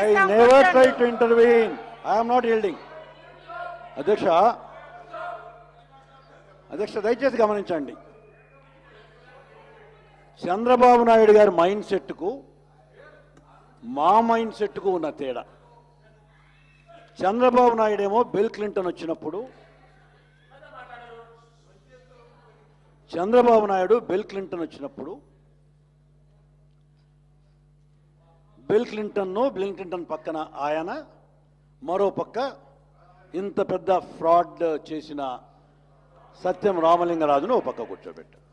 I never try. To intervene I'm not yielding అధ్యక్ష అధ్యక్ష దయచేసి గమనించండి. చంద్రబాబు నాయుడు గారి మైండ్ సెట్కు మా మైండ్ సెట్కు ఉన్న తేడా. చంద్రబాబు నాయుడు ఏమో బిల్ క్లింటన్ వచ్చినప్పుడు చంద్రబాబు నాయుడు బిల్ క్లింటన్ వచ్చినప్పుడు బిల్ క్లింటన్ను బిల్ క్లింటన్ పక్కన ఆయన మరో పక్క ఇంత పెద్ద ఫ్రాడ్ చేసిన సత్యం రామలింగరాజును ఓ పక్క కూర్చోబెట్టారు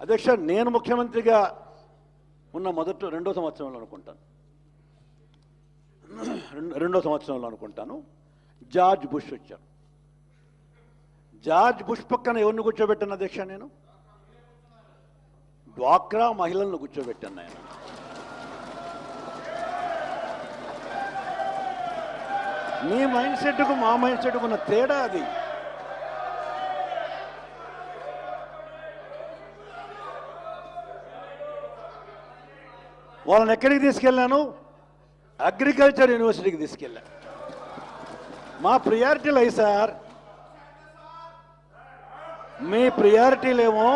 అధ్యక్ష నేను ముఖ్యమంత్రిగా ఉన్న మొదటి రెండో సంవత్సరంలో అనుకుంటాను. రెండు- రెండో సంవత్సరంలో అనుకుంటాను. జార్జ్ బుష్ వచ్చాను జార్జ్ బుష్ పక్కన ఎవరిని కూర్చోబెట్టాను అధ్యక్ష నేను? డ్వాక్రా మహిళలను కూర్చోబెట్టాను నేను. మీ మైండ్ సెట్కు మా మైండ్ సెట్కు ఉన్న తేడా అది. వాళ్ళని ఎక్కడికి తీసుకెళ్ళాను? అగ్రికల్చర్ యూనివర్సిటీకి తీసుకెళ్ళాను మా ప్రియారిటీలు అయి సార్. మీ ప్రియారిటీలేమో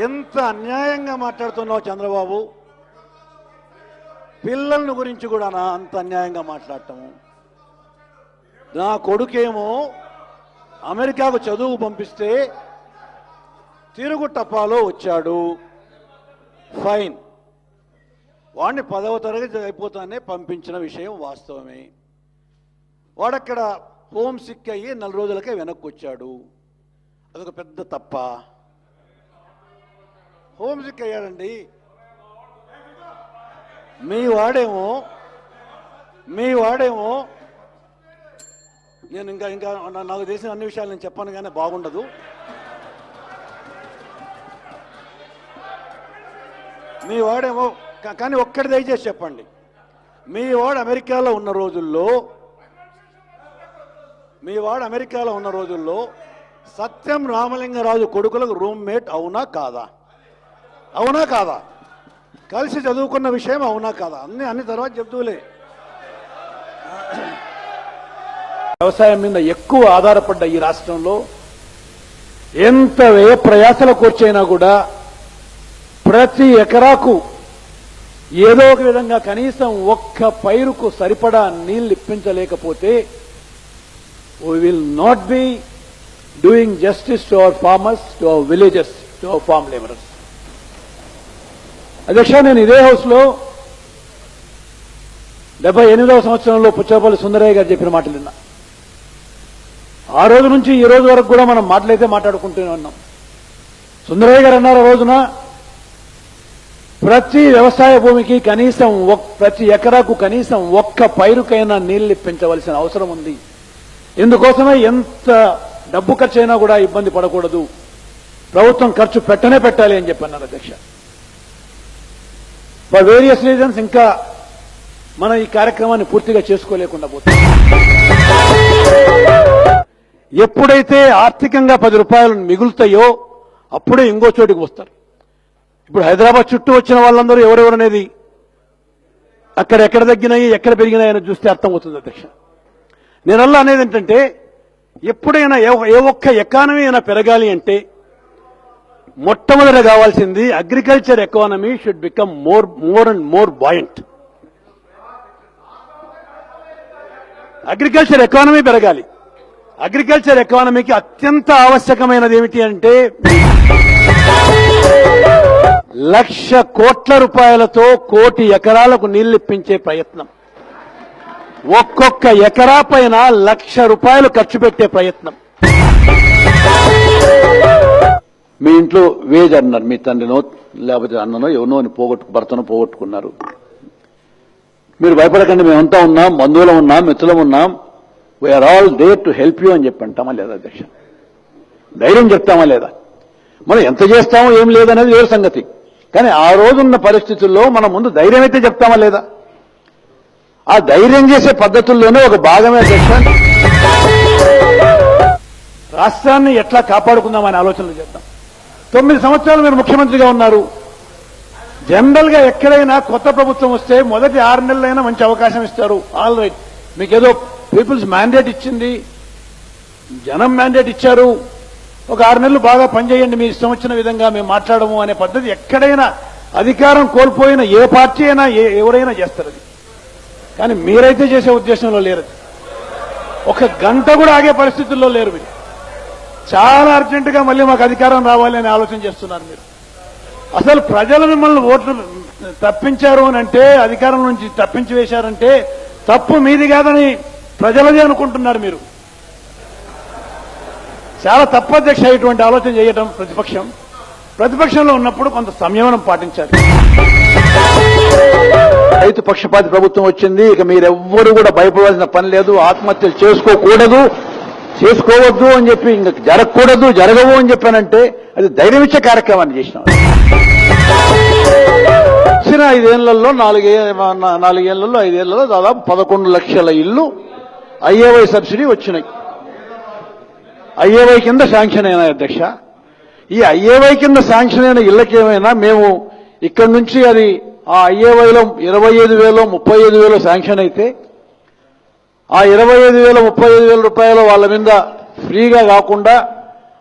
ఎంత అన్యాయంగా మాట్లాడుతున్నావు చంద్రబాబు? పిల్లలను గురించి కూడా నా అంత అన్యాయంగా మాట్లాడటము నా కొడుకేమో అమెరికాకు చదువు పంపిస్తే తిరుగు టపాలో వచ్చాడు. ఫైన్. వాడిని పదవ తరగతి అయిపోతానే పంపించిన విషయం వాస్తవమే. వాడక్కడ హోమ్ సిక్ అయ్యి నెల రోజులకే వెనక్కి వచ్చాడు అదొక పెద్ద తప్ప. హోమ్ సిక్ అయ్యాడండి మీ వాడేమో మీ వాడేమో నేను ఇంకా ఇంకా నా- నాకు తెలిసిన అన్ని విషయాలు నేను చెప్పాను కానీ బాగుండదు. మీ వాడేమో కా- కానీ ఒక్కటి దయచేసి చెప్పండి. మీ వాడు అమెరికాలో ఉన్న రోజుల్లో మీ వాడు అమెరికాలో ఉన్న రోజుల్లో సత్యం రామలింగరాజు కొడుకులకు రూమ్మేట్ అవునా కాదా? అవునా కాదా? కలిసి చదువుకున్న విషయం అవునా కాదా? అన్ని అన్ని తర్వాత చెప్తూలే. వ్యవసాయం మీద ఎక్కువ ఆధారపడ్డ ఈ రాష్ట్రంలో ఎంత ఏ ప్రయాసల కూర్చైనా కూడా ప్రతి ఎకరాకు ఏదో ఒక విధంగా కనీసం ఒక్క పైరుకు సరిపడా నీళ్ళు ఇప్పించలేకపోతే we will not be doing justice to our farmers to our villages to our farm labourers అధ్యక్ష నేను ఇదే హౌస్లో డెబ్బై ఎనిమిదవ సంవత్సరంలో పుచ్చపల్లి సుందరయ్య గారు చెప్పిన మాటలు విన్నా. ఆ రోజు నుంచి ఈ రోజు వరకు కూడా మనం మాటలైతే మాట్లాడుకుంటూనే ఉన్నాం. సుందరయ్య గారు అన్నారు ఆ రోజున ప్రతి వ్యవసాయ భూమికి కనీసం ప్రతి ఎకరాకు కనీసం ఒక్క పైరుకైనా నీళ్ళు ఇప్పించవలసిన అవసరం ఉంది. ఇందుకోసమే ఎంత డబ్బు ఖర్చు అయినా కూడా ఇబ్బంది పడకూడదు. ప్రభుత్వం ఖర్చు పెట్టనే పెట్టాలి అని చెప్పన్నారు అధ్యక్ష. ఫర్ వేరియస్ రీజన్స్ ఇంకా మనం ఈ కార్యక్రమాన్ని పూర్తిగా చేసుకోలేకుండా పోతాం ఎప్పుడైతే ఆర్థికంగా పది రూపాయలు మిగులుతాయో అప్పుడే ఇంకో చోటికి వస్తారు. ఇప్పుడు హైదరాబాద్ చుట్టూ వచ్చిన వాళ్ళందరూ ఎవరెవరు అనేది అక్కడ ఎక్కడ తగ్గినాయి ఎక్కడ పెరిగినాయి అని చూస్తే అర్థమవుతుంది అధ్యక్ష. నేనల్లా అనేది ఏంటంటే ఎప్పుడైనా ఏ- ఏ ఒక్క ఎకానమీ అయినా పెరగాలి అంటే మొట్టమొదట కావాల్సింది agriculture economy should become more more and more buoyant agriculture economy పెరగాలి. అగ్రికల్చర్ ఎకానమీకి అత్యంత ఆవశ్యకమైనది ఏమిటి అంటే లక్ష కోట్ల రూపాయలతో కోటి ఎకరాలకు నీళ్ళు ఇప్పించే ప్రయత్నం. ఒక్కొక్క ఎకరా పైన లక్ష రూపాయలు ఖర్చు పెట్టే ప్రయత్నం. మీ ఇంట్లో వేజ్ అన్నారు మీ తండ్రినో లేకపోతే అన్ననో ఎవరినో అని పోగొట్టు భర్తను పోగొట్టుకున్నారు. మీరు భయపడకండి మేమంతా ఉన్నాం బంధువులం ఉన్నాం మిత్రులం ఉన్నాం. We are all there to help you అని చెప్పి అంటామా లేదా అధ్యక్ష? ధైర్యం చెప్తామా లేదా? మనం ఎంత చేస్తామో ఏం లేదనేది వేరు సంగతి. కానీ ఆ రోజున్న పరిస్థితుల్లో మనం ముందు ధైర్యం అయితే చెప్తామా లేదా? ఆ ధైర్యం చేసే పద్ధతుల్లోనే ఒక భాగమే అధ్యక్ష. రాష్ట్రాన్ని ఎట్లా కాపాడుకుందామనే ఆలోచనలు చేద్దాం. తొమ్మిది సంవత్సరాలు మీరు ముఖ్యమంత్రిగా ఉన్నారు. జనరల్గా ఎక్కడైనా కొత్త ప్రభుత్వం వస్తే మొదటి ఆరు నెలలైనా మంచి అవకాశం ఇస్తారు. ఆల్ రైట్ మీకు ఏదో పీపుల్స్ మ్యాండేట్ ఇచ్చింది. జనం మ్యాండేట్ ఇచ్చారు. ఒక ఆరు నెలలు బాగా పనిచేయండి మీ ఇష్టం వచ్చిన విధంగా మేము మాట్లాడము అనే పద్ధతి ఎక్కడైనా అధికారం కోల్పోయిన ఏ పార్టీ అయినా ఏ- ఎవరైనా చేస్తారు అది. కానీ మీరైతే చేసే ఉద్దేశంలో లేరు. ఒక గంట కూడా ఆగే పరిస్థితుల్లో లేరు మీరు. చాలా అర్జెంటుగా మళ్ళీ మాకు అధికారం రావాలి అని ఆలోచన చేస్తున్నారు మీరు. అసలు ప్రజలు మిమ్మల్ని ఓట్లు తప్పించారు అని అంటే అధికారం నుంచి తప్పించి వేశారంటే తప్పు మీది కాదని ప్రజలదే అనుకుంటున్నారు మీరు. చాలా తప్పు అయ్యేటువంటి ఆలోచన చేయటం ప్రతిపక్షం. ప్రతిపక్షంలో ఉన్నప్పుడు కొంత సంయమనం పాటించాలి. రైతు పక్షపాతి ప్రభుత్వం వచ్చింది ఇక మీరెవ్వరూ కూడా భయపడాల్సిన పని లేదు ఆత్మహత్యలు చేసుకోకూడదు. చేసుకోవద్దు అని చెప్పి ఇంకా జరగకూడదు జరగవు అని చెప్పానంటే అది ధైర్యమిచ్చే కార్యక్రమాన్ని చేసినాం. వచ్చిన ఐదేళ్ళలో నాలుగే నాలుగేళ్ళలో ఐదేళ్ళలో దాదాపు పదకొండు లక్షల ఇల్లు ఐఏవై సబ్సిడీ వచ్చినాయి. ఐఏవై కింద శాంక్షన్ అయినాయి అధ్యక్ష. ఈ ఐఏవై కింద శాంక్షన్ అయిన ఇళ్ళకేమైనా మేము ఇక్కడి నుంచి అది ఆ ఐఏవైలో ఇరవై ఐదు వేలో ముప్పై ఐదు వేలు శాంక్షన్ అయితే ఆ ఇరవై ఐదు వేల ముప్పై ఐదు వేల రూపాయలు వాళ్ళ మీద ఫ్రీగా కాకుండా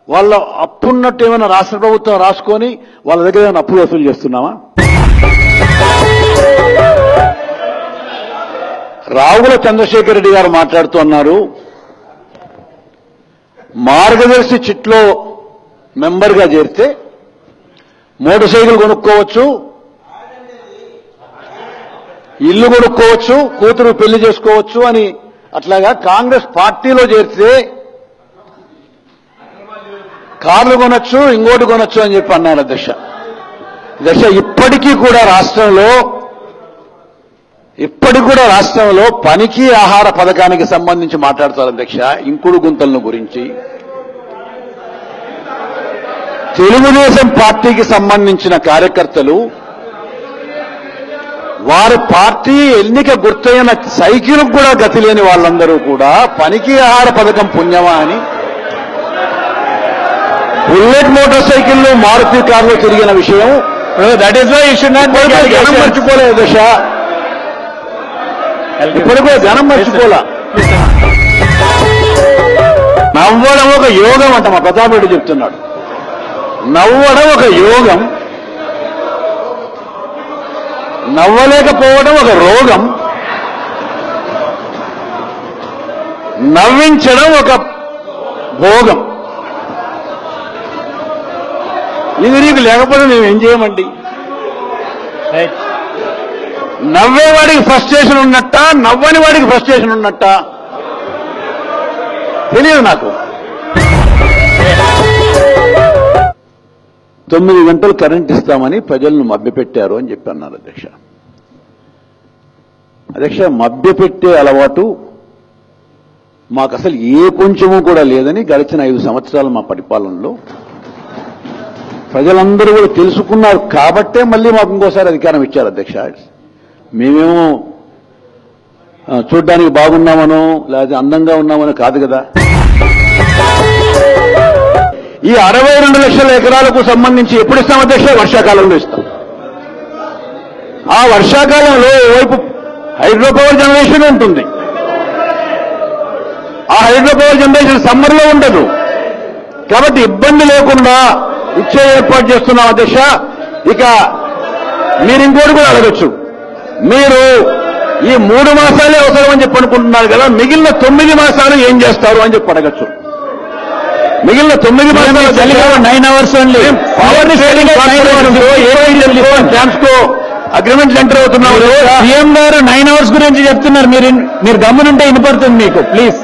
వాళ్ళ అప్పున్నట్టు ఏమైనా రాష్ట్ర ప్రభుత్వం రాసుకొని వాళ్ళ దగ్గర ఏమైనా అప్పులు వసూలు చేస్తున్నామా? రావుల చంద్రశేఖర్ రెడ్డి గారు మాట్లాడుతున్నారు మార్గదర్శి చిట్లో మెంబర్గా చేరితే మోటార్ సైకిల్ కొనుక్కోవచ్చు ఇల్లు కొనుక్కోవచ్చు కూతురు పెళ్ళి చేసుకోవచ్చు అని అట్లాగా కాంగ్రెస్ పార్టీలో చేరితే కార్లు కొనొచ్చు ఇంకోటి కొనొచ్చు అని చెప్పి అన్నారు దశ. దశ ఇప్పటికీ కూడా రాష్ట్రంలో ఇప్పటికి కూడా రాష్ట్రంలో పనికి ఆహార పథకానికి సంబంధించి మాట్లాడతారు అధ్యక్ష ఇంకుడు గుంతలను గురించి. తెలుగుదేశం పార్టీకి సంబంధించిన కార్యకర్తలు వారి పార్టీ ఎన్నిక గుర్తయిన సైకిల్ కూడా గతి లేని వాళ్ళందరూ కూడా పనికి ఆహార పథకం పుణ్యమా అని? బుల్లెట్ మోటార్ సైకిళ్ళు మారుతి కార్లు తిరిగిన విషయం. దట్ ఈస్ వై జనం మర్చిపోలేదు దశ. ఇప్పటికీ జనం మర్చిపోలా. నవ్వడం ఒక యోగం అంట మా ప్రతాప్ రెడ్డి చెప్తున్నాడు. నవ్వడం ఒక యోగం. నవ్వలేకపోవడం ఒక రోగం. నవ్వించడం ఒక భోగం. ఇది నీకు లేకపోతే మేము ఏం చేయమండి? నవ్వేవాడికి ఫ్రస్ట్రేషన్ ఉన్నట్ట? నవ్వని వాడికి ఫ్రస్ట్రేషన్ ఉన్నట్ట? తెలియదు నాకు. తొమ్మిది గంటలు కరెంట్ ఇస్తామని ప్రజలను మభ్యపెట్టారు అని చెప్పి అన్నారు అధ్యక్ష. అధ్యక్ష మభ్యపెట్టే అలవాటు మాకు అసలు ఏ కొంచెము కూడా లేదని గడిచిన ఐదు సంవత్సరాలు మా పరిపాలనలో. ప్రజలందరూ కూడా తెలుసుకున్నారు కాబట్టే మళ్ళీ మాకు ఇంకోసారి అధికారం ఇచ్చారు అధ్యక్ష. మేమేమో చూడ్డానికి బాగున్నామనో లేకపోతే అందంగా ఉన్నామనో కాదు కదా. ఈ అరవై రెండు లక్షల ఎకరాలకు సంబంధించి ఎప్పుడు ఇస్తాం అధ్యక్ష? వర్షాకాలంలో ఇస్తాం. ఆ వర్షాకాలంలో ఓవైపు హైడ్రో పవర్ జనరేషన్ ఉంటుంది. ఆ హైడ్రో పవర్ జనరేషన్ సమ్మర్లో ఉండదు. కాబట్టి ఇబ్బంది లేకుండా ఇచ్చే ఏర్పాటు చేస్తున్నాం అధ్యక్ష. ఇక మీరు ఇంకోటి కూడా అడగచ్చు. మీరు ఈ మూడు మాసాలే అవసరం అని చెప్పి అనుకుంటున్నారు కదా మిగిలిన తొమ్మిది మాసాలు ఏం చేస్తారు అని చెప్పి అడగచ్చు. మిగిలిన తొమ్మిది nine hours Transco agreement enter అవుతున్నాం సీఎం గారు నైన్ అవర్స్ గురించి చెప్తున్నారు. మీరు మీరు గమ్మునుంటే వినపడుతుంది మీకు. ప్లీజ్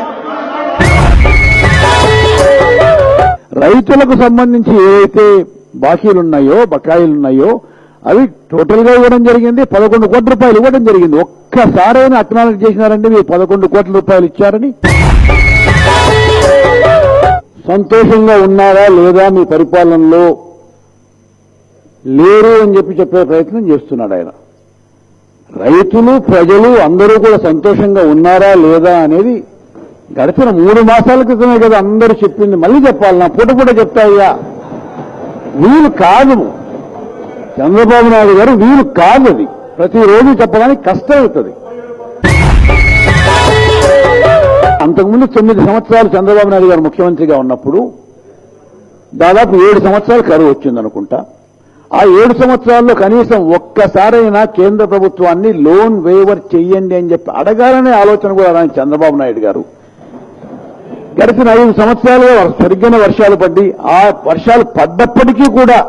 రైతులకు సంబంధించి ఏవైతే బాకీలు ఉన్నాయో బకాయిలు ఉన్నాయో అవి టోటల్గా ఇవ్వడం జరిగింది. పదకొండు కోట్ల రూపాయలు ఇవ్వడం జరిగింది. ఒక్కసారైనా అక్నాలెడ్జ్ చేసినారంటే మీరు పదకొండు కోట్ల రూపాయలు ఇచ్చారని. సంతోషంగా ఉన్నారా లేదా మీ పరిపాలనలో లేరు అని చెప్పి చెప్పే ప్రయత్నం చేస్తున్నాడు ఆయన. రైతులు ప్రజలు అందరూ కూడా సంతోషంగా ఉన్నారా లేదా అనేది గడిచిన మూడు మాసాల క్రితమే కదా అందరూ చెప్పింది. మళ్ళీ చెప్పాలి నా పూట పూట చెప్తాయ్యా వీలు కాదు. చంద్రబాబు నాయుడు గారు వీలు కాదు అది. ప్రతిరోజు చెప్పడానికి కష్టం ముందు తొమ్మిది సంవత్సరాలు చంద్రబాబు నాయుడు గారు ముఖ్యమంత్రిగా ఉన్నప్పుడు దాదాపు ఏడు సంవత్సరాలు కరువు వచ్చిందనుకుంటా. ఆ ఏడు సంవత్సరాల్లో కనీసం ఒక్కసారైనా కేంద్ర ప్రభుత్వాన్ని లోన్ వేవర్ చెయ్యండి అని చెప్పి అడగాలనే ఆలోచన కూడా రాని చంద్రబాబు నాయుడు గారు. గడిచిన ఐదు సంవత్సరాలుగా సరిగ్గా సరిగ్గిన వర్షాలు పడ్డి ఆ వర్షాలు పడ్డప్పటికీ కూడా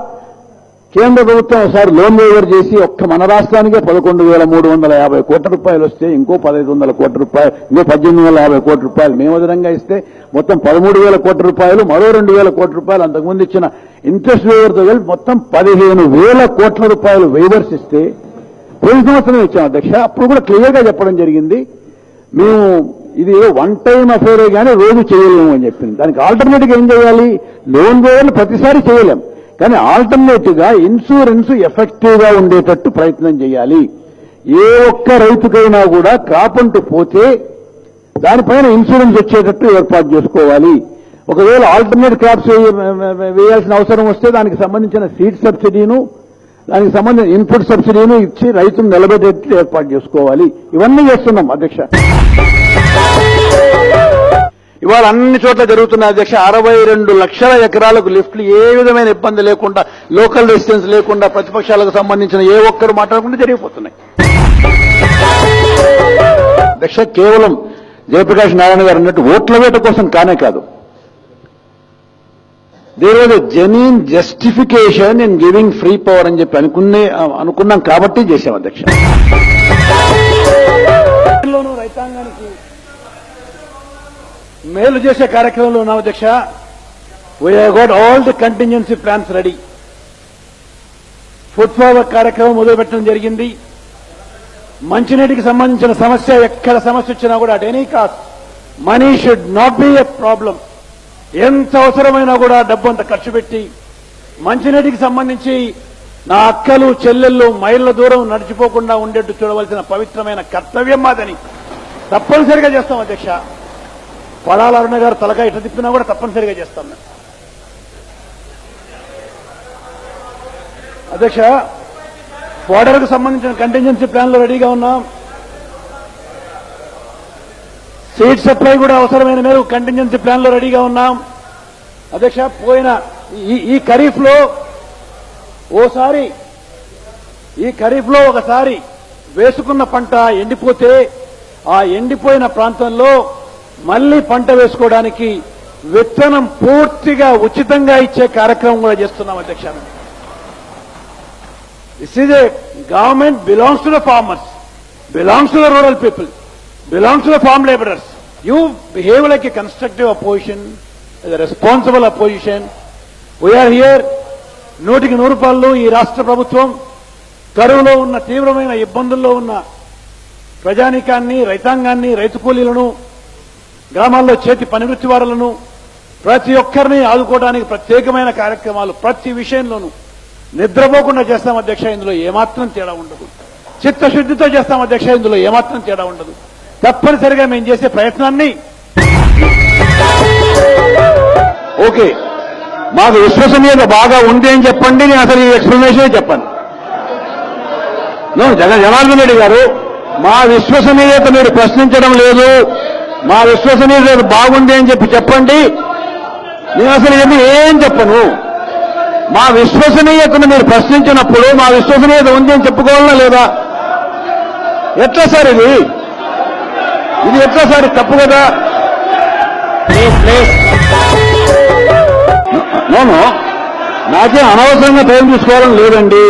కేంద్ర ప్రభుత్వం ఒకసారి లోన్ వేవర్ చేసి ఒక్క మన రాష్ట్రానికే పదకొండు వేల మూడు వందల యాభై కోట్ల రూపాయలు వస్తే ఇంకో పదహైదు వందల కోట్ల రూపాయలు ఇంకో పద్దెనిమిది వందల యాభై కోట్ల రూపాయలు మేము విధంగా ఇస్తే మొత్తం పదమూడు వేల కోట్ల రూపాయలు మరో రెండు వేల కోట్ల రూపాయలు అంతకుముందు ఇచ్చిన ఇంట్రెస్ట్ వేవర్తో కలిపి మొత్తం పదిహేను వేల కోట్ల రూపాయలు వేవర్స్ ఇస్తే పోయిన సంవత్సరం ఇచ్చాం అధ్యక్ష. అప్పుడు కూడా క్లియర్గా చెప్పడం జరిగింది. మేము ఇది వన్ టైం అఫేరే కానీ రోజు చేయలేము అని చెప్పింది. దానికి ఆల్టర్నేటివ్ ఏం చేయాలి? లోన్ వేవర్లు ప్రతిసారి చేయలేం. కానీ ఆల్టర్నేటివ్గా ఇన్సూరెన్స్ ఎఫెక్టివ్గా ఉండేటట్టు ప్రయత్నం చేయాలి. ఏ ఒక్క రైతుకైనా కూడా క్రాప్ అంటూ పోతే దానిపైన ఇన్సూరెన్స్ వచ్చేటట్టు ఏర్పాటు చేసుకోవాలి. ఒకవేళ ఆల్టర్నేట్ క్రాప్స్ వేయాల్సిన అవసరం వస్తే దానికి సంబంధించిన సీడ్ సబ్సిడీను దానికి సంబంధించిన ఇన్పుట్ సబ్సిడీను ఇచ్చి రైతును నిలబెట్టేట్టు ఏర్పాటు చేసుకోవాలి. ఇవన్నీ చేస్తున్నాం అధ్యక్ష. ఇవాళ అన్ని చోట్ల జరుగుతున్న అధ్యక్ష అరవై రెండు లక్షల ఎకరాలకు లిఫ్ట్లు ఏ విధమైన ఇబ్బంది లేకుండా లోకల్ రెసిడెన్స్ లేకుండా ప్రతిపక్షాలకు సంబంధించిన ఏ ఒక్కరు మాట్లాడకుండా జరిగిపోతున్నాయి. అధ్యక్ష కేవలం జయప్రకాష్ నారాయణ గారు అన్నట్టు ఓట్ల వేట కోసం కానే కాదు. There was a genuine justification in giving free power అని చెప్పి అనుకునే అనుకున్నాం కాబట్టి చేశాం అధ్యక్ష. మేలు చేసే కార్యక్రమంలో ఉన్నాం అధ్యక్ష. We got all the contingency plans ready food forward కార్యక్రమం మొదలుపెట్టడం జరిగింది. మంచినీటికి సంబంధించిన సమస్య ఎక్కడ సమస్య వచ్చినా కూడా at any cost money should not be a problem ఎంత అవసరమైనా కూడా డబ్బు అంత ఖర్చు పెట్టి మంచినీటికి సంబంధించి నా అక్కలు చెల్లెళ్ళు మైళ్ళ దూరం నడిచిపోకుండా ఉండేట్టు చూడవలసిన పవిత్రమైన కర్తవ్యం మాదని తప్పనిసరిగా చేస్తాం అధ్యక్ష. పడాల అరుణ గారు తలగా ఇట్లా తిప్పినా కూడా తప్పనిసరిగా చేస్తాం మేము. అధ్యక్ష బోర్డర్కు సంబంధించిన కంటింజెన్సీ ప్లాన్లు రెడీగా ఉన్నాం. సీట్ సప్లై కూడా అవసరమైన మేరకు కంటింజెన్సీ ప్లాన్లో రెడీగా ఉన్నాం. అధ్యక్ష పోయిన ఈ ఈ ఖరీఫ్లో ఓసారి ఈ ఖరీఫ్లో ఒకసారి వేసుకున్న పంట ఎండిపోతే ఆ ఎండిపోయిన ప్రాంతంలో మళ్ళీ పంట వేసుకోవడానికి విత్తనం పూర్తిగా ఉచితంగా ఇచ్చే కార్యక్రమం కూడా చేస్తున్నాం అధ్యక్ష. This is a government belongs to the farmers belongs to the rural people belongs to the farm labourers you behave like a constructive opposition responsible opposition we are here నూటికి నూరు రూపాయలు ఈ రాష్ట్ర ప్రభుత్వం కరువులో ఉన్న తీవ్రమైన ఇబ్బందుల్లో ఉన్న ప్రజానీకాన్ని రైతాంగాన్ని రైతు కూలీలను గ్రామాల్లో చేతి పనివృత్తి వారులను ప్రతి ఒక్కరిని ఆదుకోవడానికి ప్రత్యేకమైన కార్యక్రమాలు ప్రతి విషయంలోనూ నిద్రపోకుండా చేస్తాం అధ్యక్ష ఇందులో ఏమాత్రం తేడా ఉండదు. చిత్తశుద్ధితో చేస్తాం అధ్యక్ష ఇందులో ఏమాత్రం తేడా ఉండదు. తప్పనిసరిగా మేము చేసే ప్రయత్నాన్ని ఓకే. మాకు విశ్వసనీయత బాగా ఉంది అని చెప్పండి నేను అసలు ఈ ఎక్స్ప్లెనేషన్ చెప్పాను. జగన్ జనార్దన్ రెడ్డి గారు మా విశ్వసనీయత మీరు ప్రశ్నించడం లేదు. మా విశ్వసనీయత బాగుంది అని చెప్పి చెప్పండి. నేను అసలు ఏమి ఏం చెప్పను. మా విశ్వసనీయతను మీరు ప్రశ్నించినప్పుడు మా విశ్వసనీయత ఉంది అని చెప్పుకోవాలా లేదా? ఎట్లా సార్ ఇది? ఇది ఎట్లా సార్? తప్పు కదా? నోను నాకేం అనవసరంగా టైం తీసుకోవాలని లేదండి.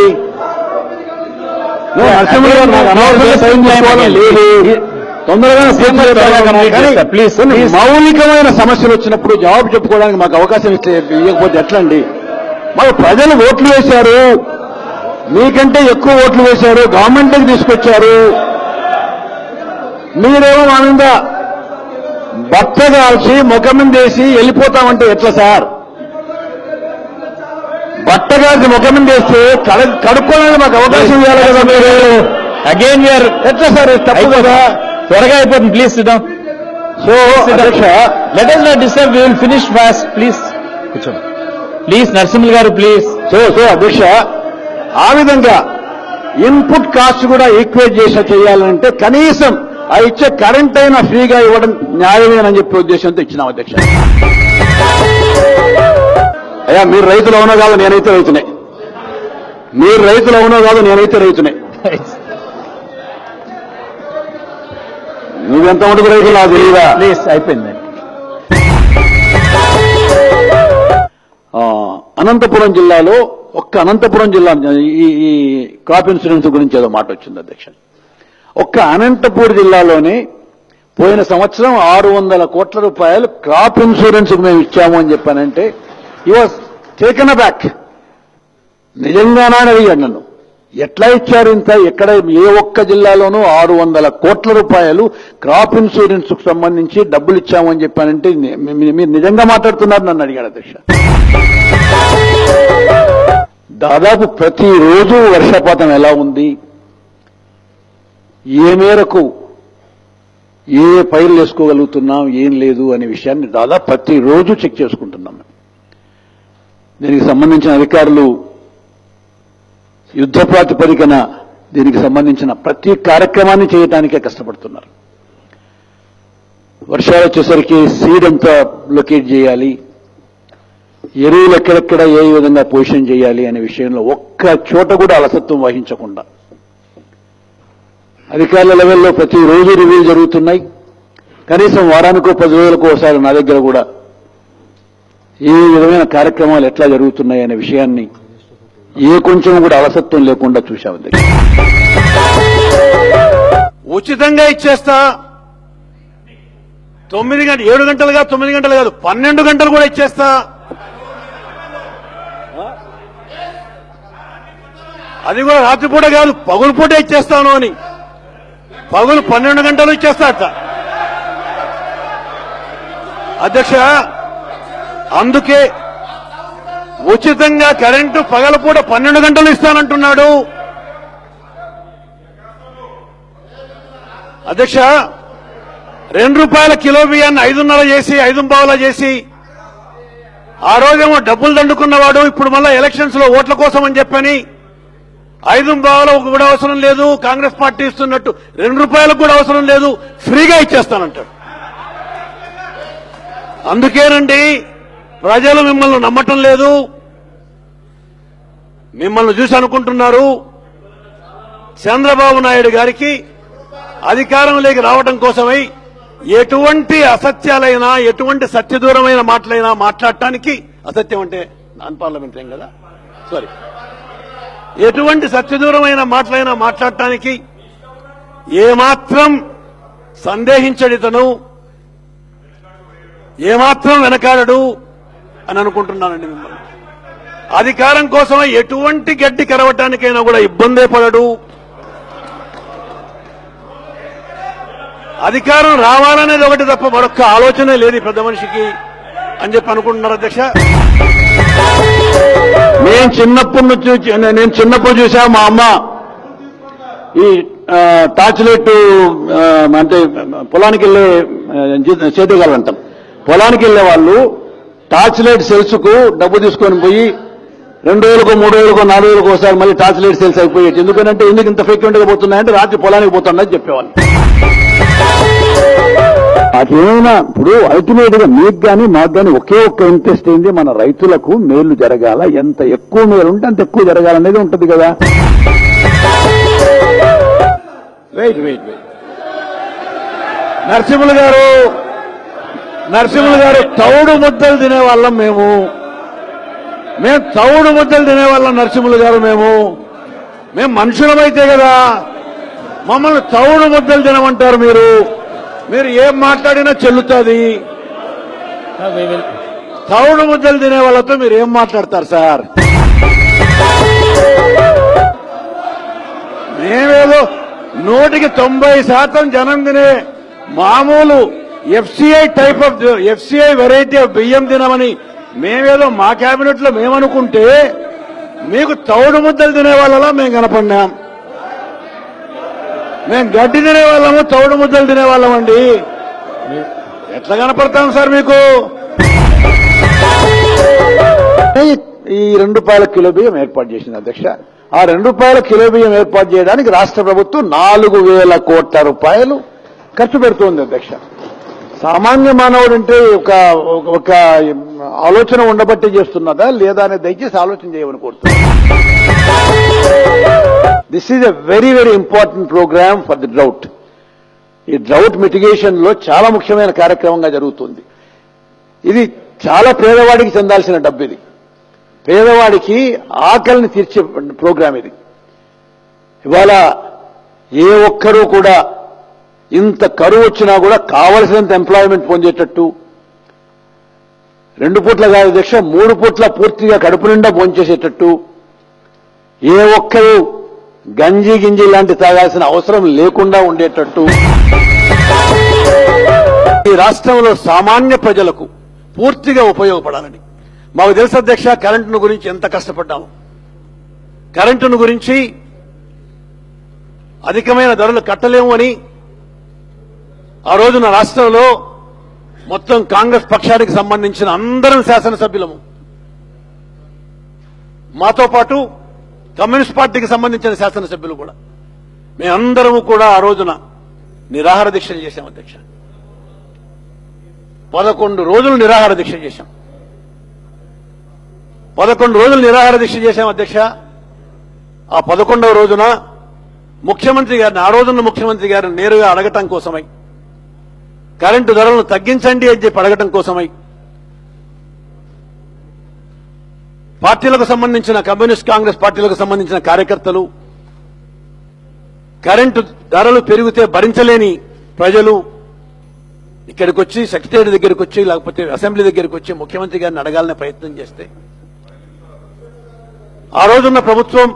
నరసింహ గారు నాకు అనవసరంగా టైం తీసుకోవాలని లేదు. కానీ ప్లీజ్ మౌలికమైన సమస్యలు వచ్చినప్పుడు జవాబు చెప్పుకోవడానికి మాకు అవకాశం ఇస్తే ఇవ్వకపోతే ఎట్లా అండి మాకు ప్రజలు ఓట్లు వేశారు. మీకంటే ఎక్కువ ఓట్లు వేశారు. గవర్నమెంట్కి తీసుకొచ్చారు. మీరేమో మా మీద బట్ట కాల్చి ముఖం వేసి వెళ్ళిపోతామంటే ఎట్లా సార్? బట్ట కాల్చి ముఖం కడ కడుక్కోవడానికి మాకు అవకాశం ఇవ్వాలి కదా మీరు. అగైన్ యూఆర్ ఎట్లా సార్? తప్పు కదా. త్వరగా అయిపోతుంది ప్లీజ్ సిద్ధం so let us not disturb will finish fast please కూర్చోండి please Narasimhulu garu please so so అధ్యక్ష ఆ విధంగా ఇన్పుట్ కాస్ట్ కూడా ఈక్వేట్ చేసి చేయాలంటే కనీసం ఆ ఇచ్చే కరెంట్ అయినా ఫ్రీగా ఇవ్వడం న్యాయమేనని చెప్పే ఉద్దేశంతో ఇచ్చినాం అధ్యక్ష అయ్యా మీరు రైతులు అవునో కాదు నేనైతే రైతునే. మీరు రైతులు అవునో కాదు నేనైతే రైతునే. నువ్వెంత ఉంటుంది రైతులు నాకు తెలియదా ప్లీజ్ అయిపోయిందండి అనంతపురం జిల్లాలో ఒక్క అనంతపురం జిల్లా ఈ ఈ క్రాప్ ఇన్సూరెన్స్ గురించి ఏదో మాట వచ్చింది అధ్యక్ష. ఒక్క అనంతపూర్ జిల్లాలోనే పోయిన సంవత్సరం ఆరు వందల కోట్ల రూపాయలు క్రాప్ ఇన్సూరెన్స్ మేము ఇచ్చాము అని చెప్పానంటే ఈ వాజ్ టేకన్ బ్యాక్ నిజంగానా అని అడిగాడు నన్ను. ఎట్లా ఇచ్చారు ఇంత? ఎక్కడ? ఏ ఒక్క జిల్లాలోనూ ఆరు వందల కోట్ల రూపాయలు క్రాప్ ఇన్సూరెన్స్కు సంబంధించి డబ్బులు ఇచ్చామని చెప్పానంటే మీరు నిజంగా మాట్లాడుతున్నారు నన్ను అడిగాడు అధ్యక్ష. దాదాపు ప్రతిరోజు వర్షపాతం ఎలా ఉంది? ఏ మేరకు ఏ పైర్లు వేసుకోగలుగుతున్నాం? ఏం లేదు అనే విషయాన్ని దాదాపు ప్రతిరోజు చెక్ చేసుకుంటున్నాం దీనికి సంబంధించిన అధికారులు యుద్ధ ప్రాతిపదికన దీనికి సంబంధించిన ప్రతి కార్యక్రమాన్ని చేయడానికే కష్టపడుతున్నారు. వర్షాలు వచ్చేసరికి సీడ్ అంతా లొకేట్ చేయాలి. ఎరువులు ఎక్కడెక్కడ ఏ విధంగా పొజిషన్ చేయాలి అనే విషయంలో ఒక్క చోట కూడా అలసత్వం వహించకుండా. అధికారుల లెవెల్లో ప్రతిరోజు రివ్యూ జరుగుతున్నాయి. కనీసం వారానికో పది రోజులకు ఒకసారి నా దగ్గర కూడా ఏ విధమైన కార్యక్రమాలు ఎట్లా జరుగుతున్నాయి అనే విషయాన్ని ఏ కొంచెం కూడా అలసత్వం లేకుండా చూశాము ఉచితంగా ఇచ్చేస్తా. తొమ్మిది గంటలు ఏడు గంటలుగా తొమ్మిది గంటలు కాదు పన్నెండు గంటలు కూడా ఇచ్చేస్తా. అది కూడా రాత్రిపూట కాదు పగులు పూట ఇచ్చేస్తాను అని. పగులు పన్నెండు గంటలు ఇచ్చేస్తా అధ్యక్ష అందుకే ఉచితంగా కరెంటు పగలపూట పన్నెండు గంటలు ఇస్తానంటున్నాడు. అధ్యక్ష రెండు రూపాయల కిలో బియ్యాన్ని ఐదున్నర చేసి ఐదు పావుల చేసి ఆ రోజేమో డబ్బులు దండుకున్నవాడు ఇప్పుడు మళ్ళా ఎలక్షన్స్లో ఓట్ల కోసం అని చెప్పని ఐదు పావుల కూడా అవసరం లేదు కాంగ్రెస్ పార్టీ ఇస్తున్నట్టు రెండు రూపాయలకు కూడా అవసరం లేదు ఫ్రీగా ఇచ్చేస్తానంటాడు. అందుకేనండి ప్రజలు మిమ్మల్ని నమ్మటం లేదు. మిమ్మల్ని చూసి అనుకుంటున్నారు. చంద్రబాబు నాయుడు గారికి అధికారంలోకి రావడం కోసమై ఎటువంటి అసత్యాలైనా ఎటువంటి సత్యదూరమైన మాటలైనా మాట్లాడటానికి అసత్యం అంటే నాన్ పార్లమెంటరీ కదా? సారీ ఎటువంటి సత్యదూరమైన మాటలైనా మాట్లాడటానికి ఏమాత్రం సందేహించడితను ఏమాత్రం వెనకాడడు. అని అనుకుంటున్నానండి మిమ్మల్ని. అధికారం కోసం ఎటువంటి గడ్డి కరవటానికైనా కూడా ఇబ్బందే పడడు. అధికారం రావాలనేది ఒకటి తప్ప మరొక్క ఆలోచనే లేదు పెద్ద మనిషికి అని చెప్పి అనుకుంటున్నారు అధ్యక్ష. నేను చిన్నప్పటి నుంచి నేను చిన్నప్పుడు చూసా మా అమ్మ ఈ ఆ, టార్చ్ లైట్ అంటే పొలానికి వెళ్ళే చేతిగాలు అంటాం పొలానికి వెళ్ళే వాళ్ళు టార్చ్ లైట్ సెల్స్కు డబ్బు తీసుకొని పోయి రెండు వేలకు మూడు వేలకు నాలుగు వేలకు ఒకసారి మళ్ళీ టార్చ్ లైట్ సెల్స్ అయిపోయేది ఎందుకంటే ఎందుకు ఇంత ఫ్రీక్వెంట్గా పోతున్నాయంటే రాత్రి పొలానికి పోతున్నాయని చెప్పేవాళ్ళు. అదేమైనా ఇప్పుడు అల్టిమేట్గా మీకు కానీ మాకు కానీ ఒకే ఒక్క ఇంట్రెస్ట్ ఏంది మన రైతులకు మేలు జరగాల? ఎంత ఎక్కువ మేలు ఉంటే అంత ఎక్కువ జరగాలనేది ఉంటది కదా. వెయిట్ వెయిట్ వెయిట్ నరసింహులు గారు నరసింహులు గారు తౌడు ముద్దలు తినేవాళ్ళం మేము. మేము తౌడు ముద్దలు తినేవాళ్ళం నరసింహులు గారు మేము. మేము మనుషులమైతే కదా మమ్మల్ని తౌడు ముద్దలు తినమంటారు మీరు. మీరు ఏం మాట్లాడినా చెల్లుతుంది. తౌడు ముద్దలు తినే వాళ్ళతో మీరు ఏం మాట్లాడతారు సార్? మేమేదో నూటికి తొంభై శాతం జనం తినే మామూలు FCI type of FCI variety of బియ్యం తినమని మేమేదో మా క్యాబినెట్లో మేమనుకుంటే మీకు తౌడు ముద్దలు తినే వాళ్ళలా మేము కనపడినాం. మేము గడ్డి తినే వాళ్ళము తౌడు ముద్దలు తినే వాళ్ళమండి ఎట్లా కనపడతాం సార్ మీకు? ఈ రెండు రూపాయల కిలో బియ్యం ఏర్పాటు చేసింది అధ్యక్ష. ఆ రెండు రూపాయల కిలో బియ్యం ఏర్పాటు చేయడానికి రాష్ట్ర ప్రభుత్వం నాలుగు వేల కోట్ల రూపాయలు ఖర్చు పెడుతోంది అధ్యక్ష. సామాన్య మానవుడు అంటే ఒక ఒక ఆలోచన ఉండబట్టి చేస్తున్నదా? లేదా అనేది దయచేసి ఆలోచన చేయమని కోరుతున్నాను. This is a very very important programme for the drought ఈ డ్రౌట్ మిటిగేషన్లో చాలా ముఖ్యమైన కార్యక్రమంగా జరుగుతుంది. ఇది చాలా పేదవాడికి చెందాల్సిన డబ్బు ఇది. పేదవాడికి ఆకలిని తీర్చే ప్రోగ్రాం ఇది. ఇవాళ ఏ ఒక్కరూ కూడా ఇంత కరువు వచ్చినా కూడా కావలసినంత ఎంప్లాయ్మెంట్ పొందేటట్టు. రెండు పూట్ల కాదు అధ్యక్ష మూడు పూట్ల పూర్తిగా కడుపు నిండా భోంచేసేటట్టు. ఏ ఒక్కరూ గంజి గింజి లాంటి తాగాల్సిన అవసరం లేకుండా ఉండేటట్టు. ఈ రాష్ట్రంలో సామాన్య ప్రజలకు పూర్తిగా ఉపయోగపడాలని. మాకు తెలుసు అధ్యక్ష కరెంటును గురించి ఎంత కష్టపడ్డాము. కరెంటును గురించి అధికమైన ధరలు కట్టలేము అని ఆ రోజున రాష్ట్రంలో మొత్తం కాంగ్రెస్ పక్షానికి సంబంధించిన అందరం శాసనసభ్యులము. మాతో పాటు కమ్యూనిస్ట్ పార్టీకి సంబంధించిన శాసనసభ్యులు కూడా. మేమందరము కూడా ఆ రోజున నిరాహార దీక్షలు చేశాం అధ్యక్ష. పదకొండు రోజులు నిరాహార దీక్ష చేశాం. పదకొండు రోజులు నిరాహార దీక్ష చేశాం అధ్యక్ష. ఆ పదకొండవ రోజున ముఖ్యమంత్రి గారిని ఆ రోజున ముఖ్యమంత్రి గారిని నేరుగా అడగటం కోసమై కరెంటు ధరలను తగ్గించండి అని చెప్పి అడగటం కోసమై పార్టీలకు సంబంధించిన కమ్యూనిస్ట్ కాంగ్రెస్ పార్టీలకు సంబంధించిన కార్యకర్తలు కరెంటు ధరలు పెరిగితే భరించలేని ప్రజలు ఇక్కడికి వచ్చి సెక్రటరీ దగ్గరికి వచ్చి లేకపోతే అసెంబ్లీ దగ్గరికి వచ్చి ముఖ్యమంత్రి గారిని అడగాలనే ప్రయత్నం చేస్తే. ఆ రోజున్న ప్రభుత్వం